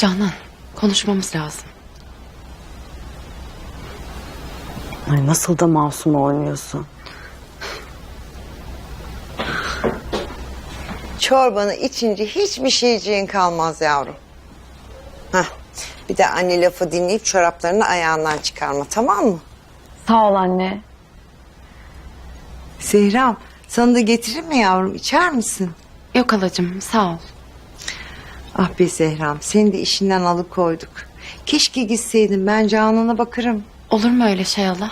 Canan konuşmamız lazım. Ay nasıl da masum oynuyorsun. Çorbanı içince hiçbir şeyciğin kalmaz yavrum. Hah. Bir de anne lafı dinleyip çoraplarını ayağından çıkarma tamam mı? Sağ ol anne. Zehram sana da getireyim mi yavrum içer misin? Yok halacığım sağ ol. Ah be Zehram seni de işinden alıkoyduk. Keşke gitseydin ben Canan'a bakarım. Olur mu öyle şey hala?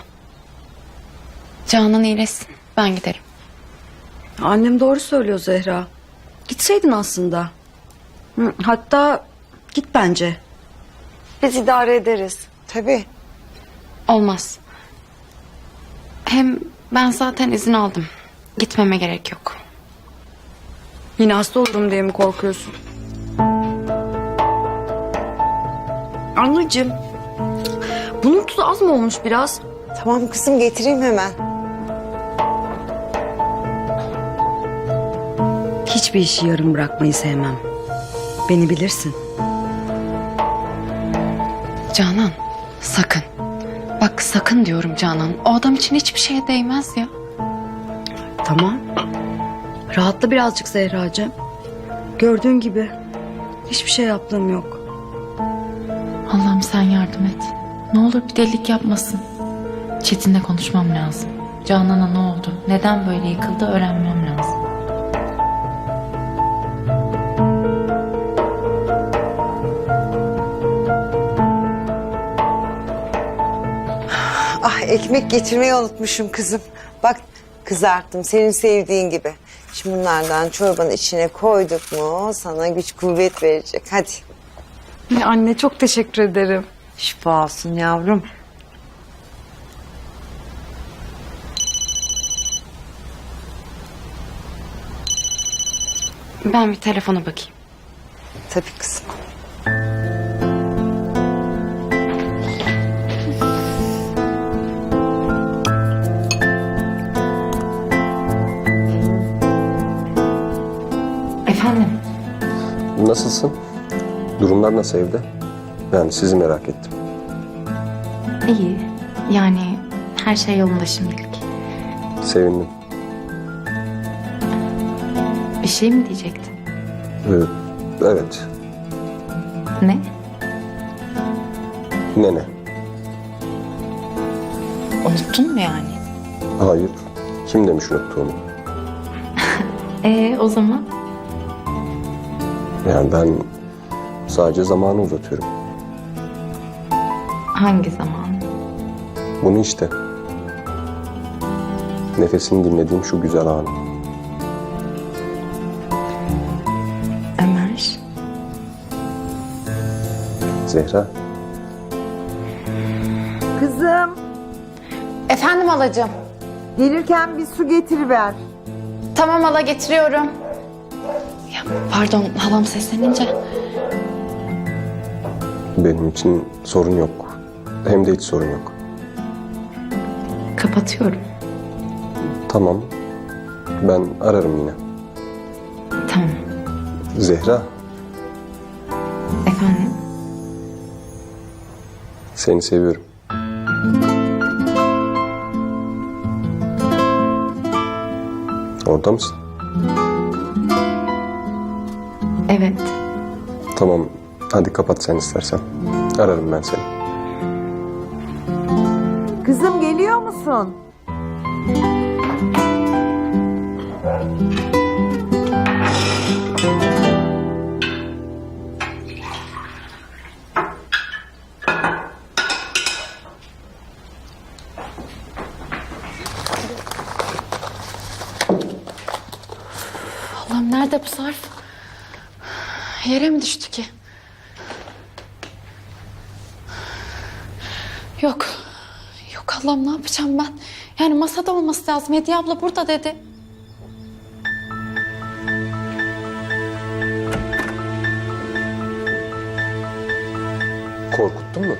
Canan iyileşsin ben giderim. Annem doğru söylüyor Zehra. Gitseydin aslında. Hı, hatta git bence. Biz idare ederiz. Tabii. Olmaz. Hem ben zaten izin aldım. Gitmeme gerek yok. Yine hasta olurum diye mi korkuyorsun? Anneciğim. Bunun tuzu az mı olmuş biraz? Tamam kızım getireyim hemen. Hiçbir işi yarım bırakmayı sevmem. Beni bilirsin. Canan sakın. Bak sakın diyorum Canan. O adam için hiçbir şeye değmez ya. Tamam. Rahatla birazcık Zehracığım. Gördüğün gibi hiçbir şey yaptığım yok. Allah'ım sen yardım et. Ne olur bir delilik yapmasın. Çetin'le konuşmam lazım. Canan'a ne oldu? Neden böyle yıkıldı öğrenmem lazım. Ah ekmek getirmeyi unutmuşum kızım. Bak kızarttım senin sevdiğin gibi. Şimdi bunlardan çorbanın içine koyduk mu sana güç kuvvet verecek. Hadi. Anne çok teşekkür ederim. Şifa olsun yavrum. Ben bir telefona bakayım. Tabii kızım. Efendim? Nasılsın? Durumlar nasıl evde? Yani sizi merak ettim. İyi. Yani her şey yolunda şimdilik. Sevindim. Bir şey mi diyecektin? Ee, evet. Ne? Nene. Unuttun mu yani? Hayır. Kim demiş unuttuğumu? Ee o zaman? Yani ben sadece zamanı uzatıyorum. Hangi zaman? Bunu işte. Nefesini dinlediğim şu güzel anı. Ömer. Zehra. Kızım Efendim halacığım. gelirken bir su getiriver. Tamam hala getiriyorum. Ya pardon halam seslenince. Benim için sorun yok. Hem de hiç sorun yok. Kapatıyorum. Tamam. Ben ararım yine. Tamam. Zehra. Efendim? Seni seviyorum. Orada mısın? Evet. Tamam. Hadi kapat sen istersen. Ararım ben seni. Kızım geliyor musun? Allah'ım nerede bu sarf? Yere mi düştü ki? Yok. Yok Allah'ım ne yapacağım ben? Yani masada olması lazım. Hediye abla burada dedi. Korkuttun mu?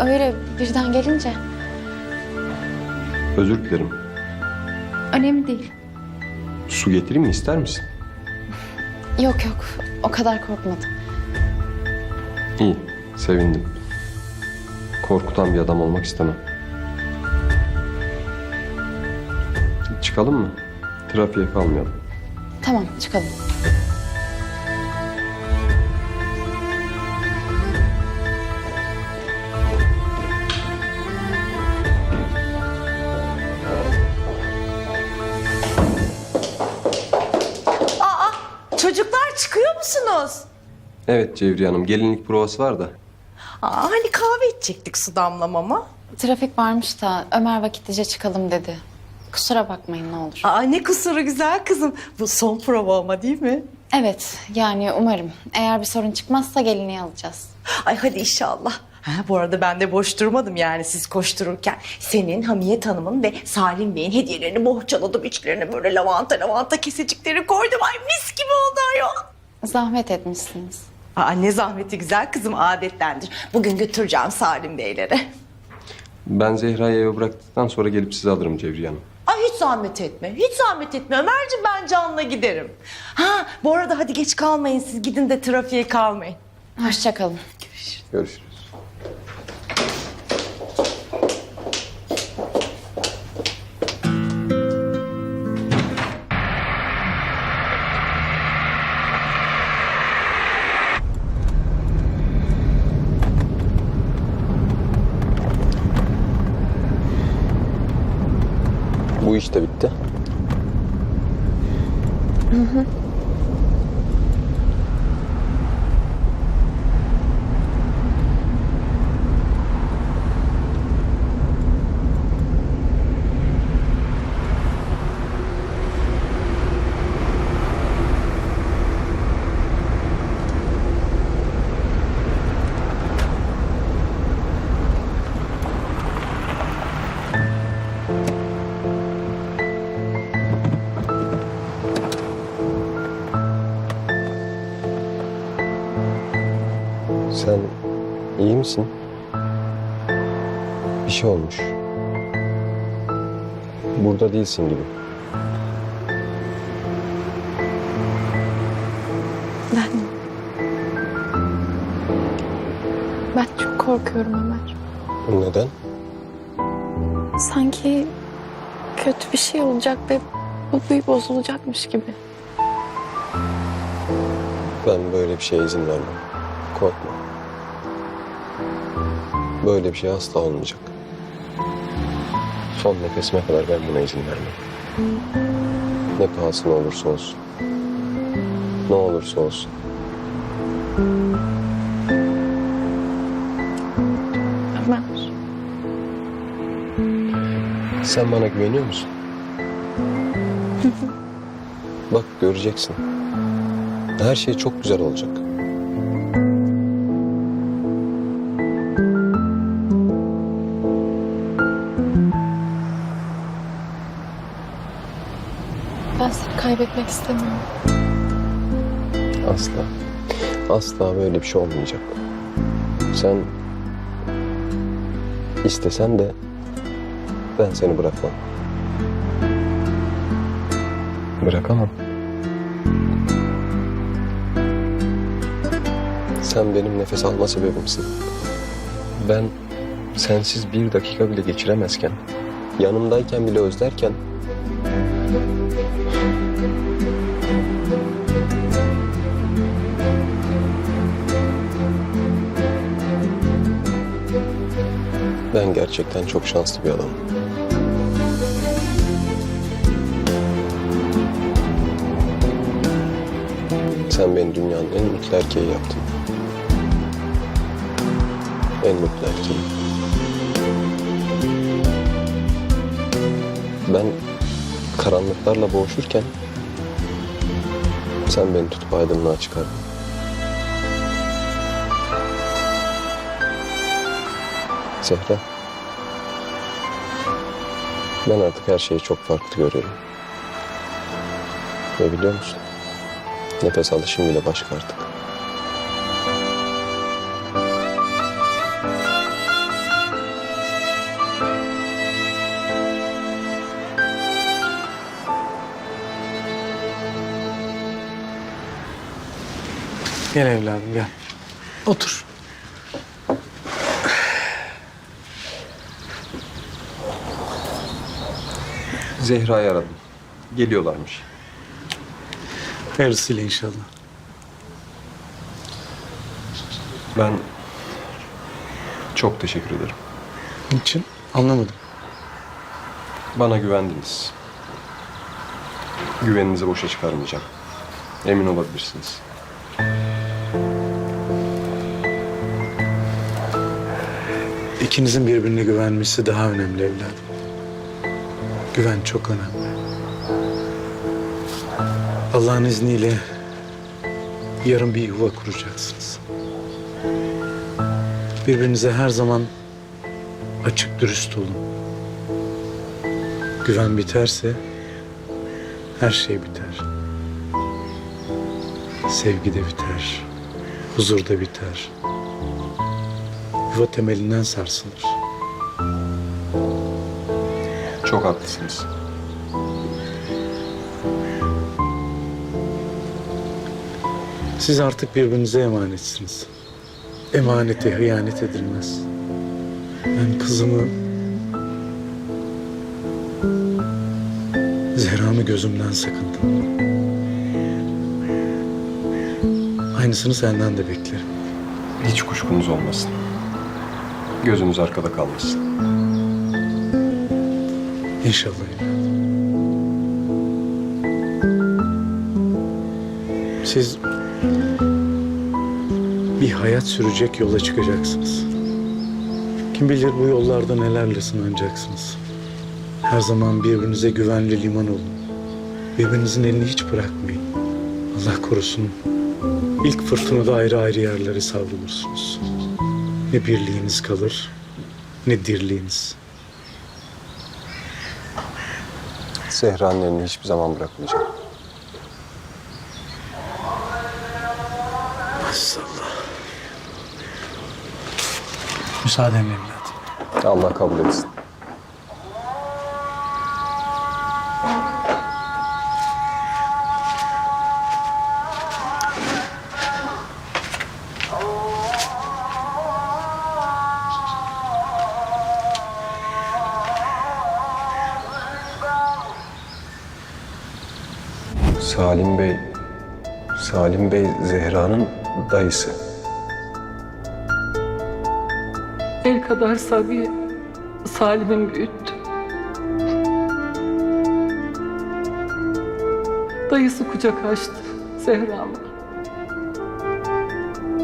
Öyle birden gelince. Özür dilerim. Önemli değil. Su getireyim mi ister misin? Yok yok o kadar korkmadım. İyi, sevindim. Korkutan bir adam olmak istemem. Çıkalım mı? Trafiğe kalmayalım. Tamam çıkalım. Çocuklar çıkıyor musunuz? Evet Cevriye Hanım, gelinlik provası var da. Aa, hani kahve içecektik su damlamama. Trafik varmış da Ömer vakitlice çıkalım dedi. Kusura bakmayın ne olur. Aa, ne kusuru güzel kızım. Bu son prova ama değil mi? Evet yani umarım. Eğer bir sorun çıkmazsa gelinliği alacağız. Ay hadi inşallah. Ha, bu arada ben de boş durmadım yani siz koştururken. Senin Hamiyet Hanım'ın ve Salim Bey'in hediyelerini bohçaladım. içlerine böyle lavanta lavanta kesecikleri koydum. Ay mis gibi oldu ayol. Zahmet etmişsiniz. Aa, ne zahmeti güzel kızım adettendir. Bugün götüreceğim Salim Beylere. Ben Zehra'yı eve bıraktıktan sonra gelip sizi alırım Cevriye Hanım. Ay hiç zahmet etme. Hiç zahmet etme. Ömerciğim ben canla giderim. Ha bu arada hadi geç kalmayın siz. Gidin de trafiğe kalmayın. Hoşçakalın. Görüşürüz. Bu de bitti. Sen Burada değilsin gibi. Ben... Ben çok korkuyorum Ömer. Neden? Sanki kötü bir şey olacak ve bu büyü bozulacakmış gibi. Ben böyle bir şeye izin vermem. Korkma. Böyle bir şey asla olmayacak. Son nefesime kadar ben buna izin vermem. Ne pahasına olursa olsun. Ne olursa olsun. Ömer. Sen bana güveniyor musun? Bak göreceksin. Her şey çok güzel olacak. Ben seni kaybetmek istemiyorum. Asla. Asla böyle bir şey olmayacak. Sen istesen de ben seni bırakmam. Bırakamam. Sen benim nefes alma sebebimsin. Ben sensiz bir dakika bile geçiremezken, yanımdayken bile özlerken Ben gerçekten çok şanslı bir adamım. Sen beni dünyanın en mutlu erkeği yaptın. En mutlu erkeği. Ben karanlıklarla boğuşurken sen beni tutup aydınlığa çıkardın. Zehra. Ben artık her şeyi çok farklı görüyorum. Ve biliyor musun? Nefes alışım bile başka artık. Gel evladım gel. Otur. Zehra'yı aradım. Geliyorlarmış. Hayırlısıyla inşallah. Ben çok teşekkür ederim. Niçin? Anlamadım. Bana güvendiniz. Güveninizi boşa çıkarmayacağım. Emin olabilirsiniz. İkinizin birbirine güvenmesi daha önemli evladım. Güven çok önemli. Allah'ın izniyle yarın bir yuva kuracaksınız. Birbirinize her zaman açık dürüst olun. Güven biterse her şey biter. Sevgi de biter. Huzur da biter. Yuva temelinden sarsılır. Haklısınız. Siz artık birbirinize emanetsiniz. Emanete hıyanet edilmez. Ben kızımı... Zehra'mı gözümden sakındım. Aynısını senden de beklerim. Hiç kuşkunuz olmasın. Gözünüz arkada kalmasın. İnşallah evladım. Siz bir hayat sürecek yola çıkacaksınız. Kim bilir bu yollarda nelerle sınanacaksınız. Her zaman birbirinize güvenli liman olun. Birbirinizin elini hiç bırakmayın. Allah korusun. İlk fırtınada ayrı ayrı yerlere savrulursunuz. Ne birliğiniz kalır, ne dirliğiniz. Zehra'nın elini hiçbir zaman bırakmayacağım. Maşallah. Müsaadenle evladım. Allah kabul etsin. Salim Bey, Salim Bey Zehra'nın dayısı. El kadar Sabiye Salim'in büyüttü. Dayısı kucak açtı Zehra'ma.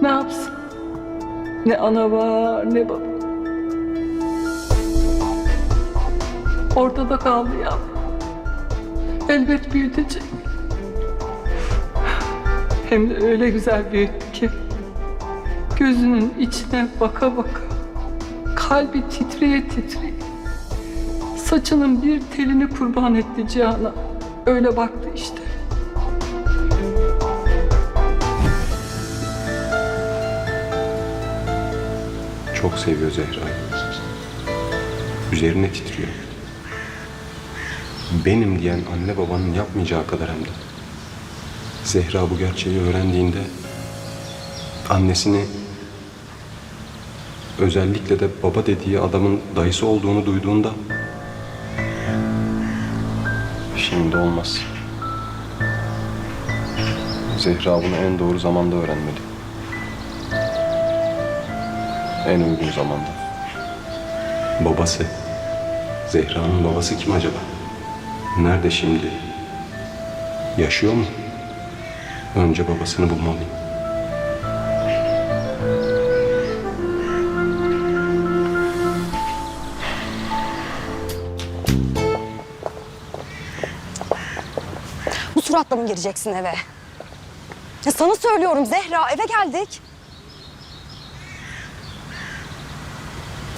Ne yapsın? Ne ana var ne baba. Ortada kaldı ya. Elbet büyütecek. Hem de öyle güzel büyüttü ki. Gözünün içine baka baka kalbi titreye titreye saçının bir telini kurban etti Cihan'a. Öyle baktı işte. Çok seviyor Zehra'yı. Üzerine titriyor. Benim diyen anne babanın yapmayacağı kadar hem de. Zehra bu gerçeği öğrendiğinde annesini özellikle de baba dediği adamın dayısı olduğunu duyduğunda şimdi olmaz. Zehra bunu en doğru zamanda öğrenmeli. En uygun zamanda. Babası. Zehra'nın babası kim acaba? Nerede şimdi? Yaşıyor mu? Önce babasını bulmalıyım. Bu suratla mı gireceksin eve? Ya sana söylüyorum Zehra eve geldik.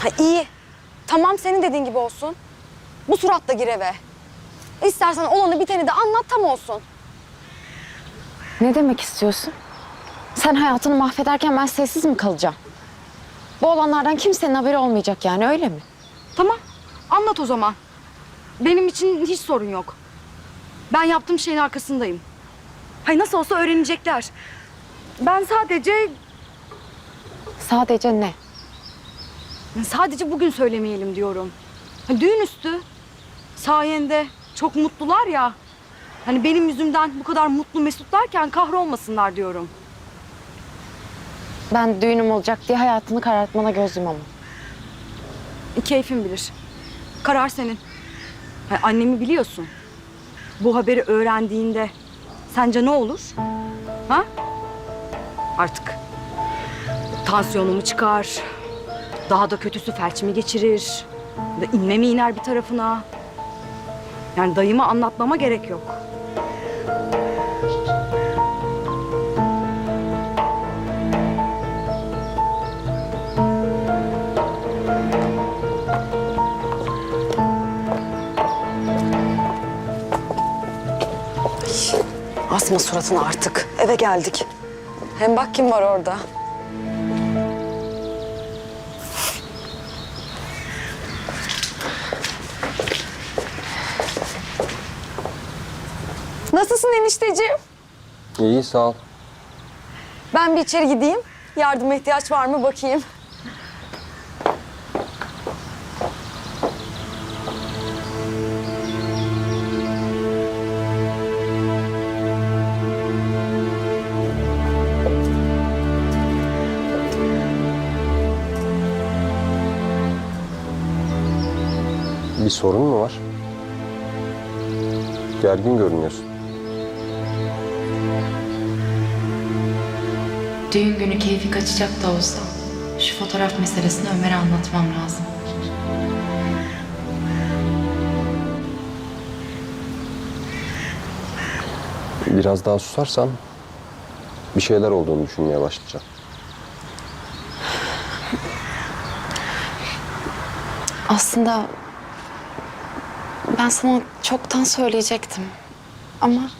Ha iyi. Tamam senin dediğin gibi olsun. Bu suratla gir eve. İstersen olanı biteni de anlat tam olsun. Ne demek istiyorsun? Sen hayatını mahvederken ben sessiz mi kalacağım? Bu olanlardan kimsenin haberi olmayacak yani öyle mi? Tamam anlat o zaman. Benim için hiç sorun yok. Ben yaptığım şeyin arkasındayım. Hay nasıl olsa öğrenecekler. Ben sadece Sadece ne? sadece bugün söylemeyelim diyorum. Düğün üstü sayende çok mutlular ya. Hani benim yüzümden bu kadar mutlu mesutlarken kahrolmasınlar diyorum. Ben düğünüm olacak diye hayatını karartmana göz yumamam. Keyfin bilir. Karar senin. Ha, annemi biliyorsun. Bu haberi öğrendiğinde sence ne olur? Ha? Artık tansiyonumu çıkar. Daha da kötüsü felç mi geçirir? Ya Da inme mi iner bir tarafına? Yani dayıma anlatmama gerek yok. Asma suratını artık. Eve geldik. Hem bak kim var orada. Nasılsın enişteciğim? İyi sağ ol. Ben bir içeri gideyim. Yardıma ihtiyaç var mı bakayım. Bir sorun mu var? Gergin görünüyorsun. Düğün günü keyfi kaçacak da olsa şu fotoğraf meselesini Ömer'e anlatmam lazım. Biraz daha susarsan bir şeyler olduğunu düşünmeye başlayacağım. Aslında ben sana çoktan söyleyecektim. Ama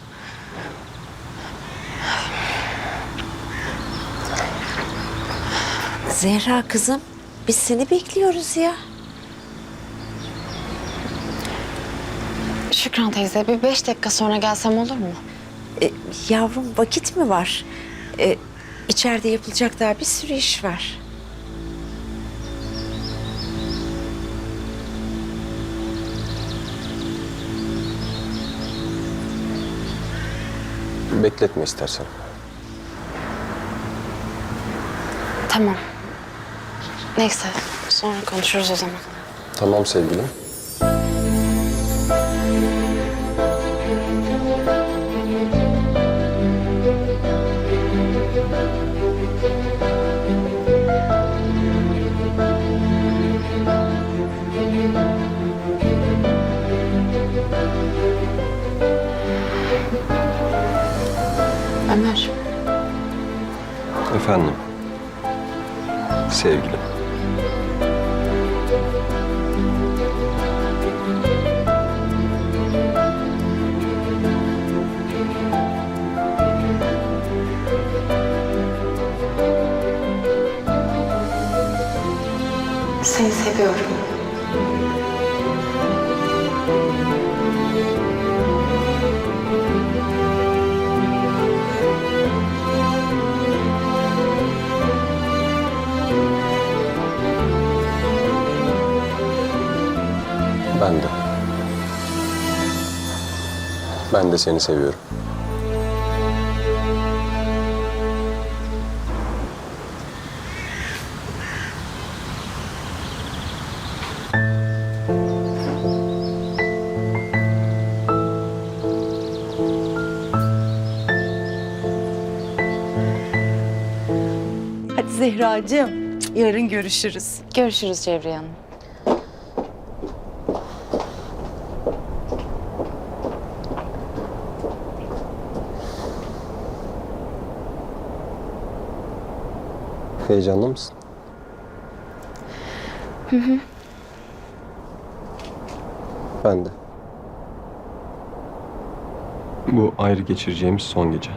Zehra kızım biz seni bekliyoruz ya. Şükran teyze bir beş dakika sonra gelsem olur mu? E, yavrum vakit mi var? E, içeride yapılacak daha bir sürü iş var. Bekletme istersen. Tamam. Neyse sonra konuşuruz o zaman. Tamam sevgilim. Efendim. Sevgilim. De seni seviyorum. Hadi Zehracığım yarın görüşürüz. Görüşürüz Cevriye Hanım. Heyecanlı mısın? Hı hı. Ben de. Bu ayrı geçireceğimiz son gece.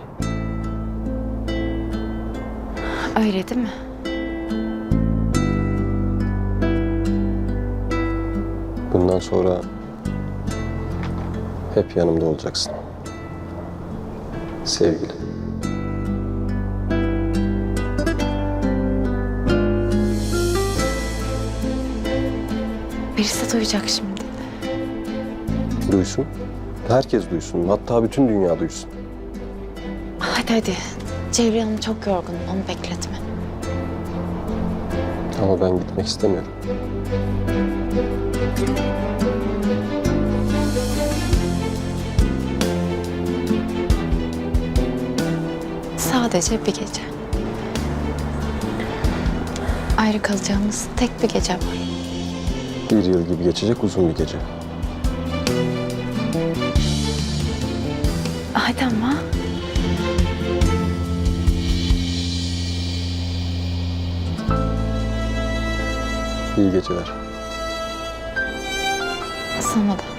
Öyle değil mi? Bundan sonra hep yanımda olacaksın. Sevgilim. Birisi duyacak şimdi. Duysun. Herkes duysun. Hatta bütün dünya duysun. Hadi hadi. Cevriye Hanım çok yorgun. Onu bekletme. Ama ben gitmek istemiyorum. Sadece bir gece. Ayrı kalacağımız tek bir gece var. Bir yıl gibi geçecek uzun bir gece. Hadi ama. İyi geceler. Sana da.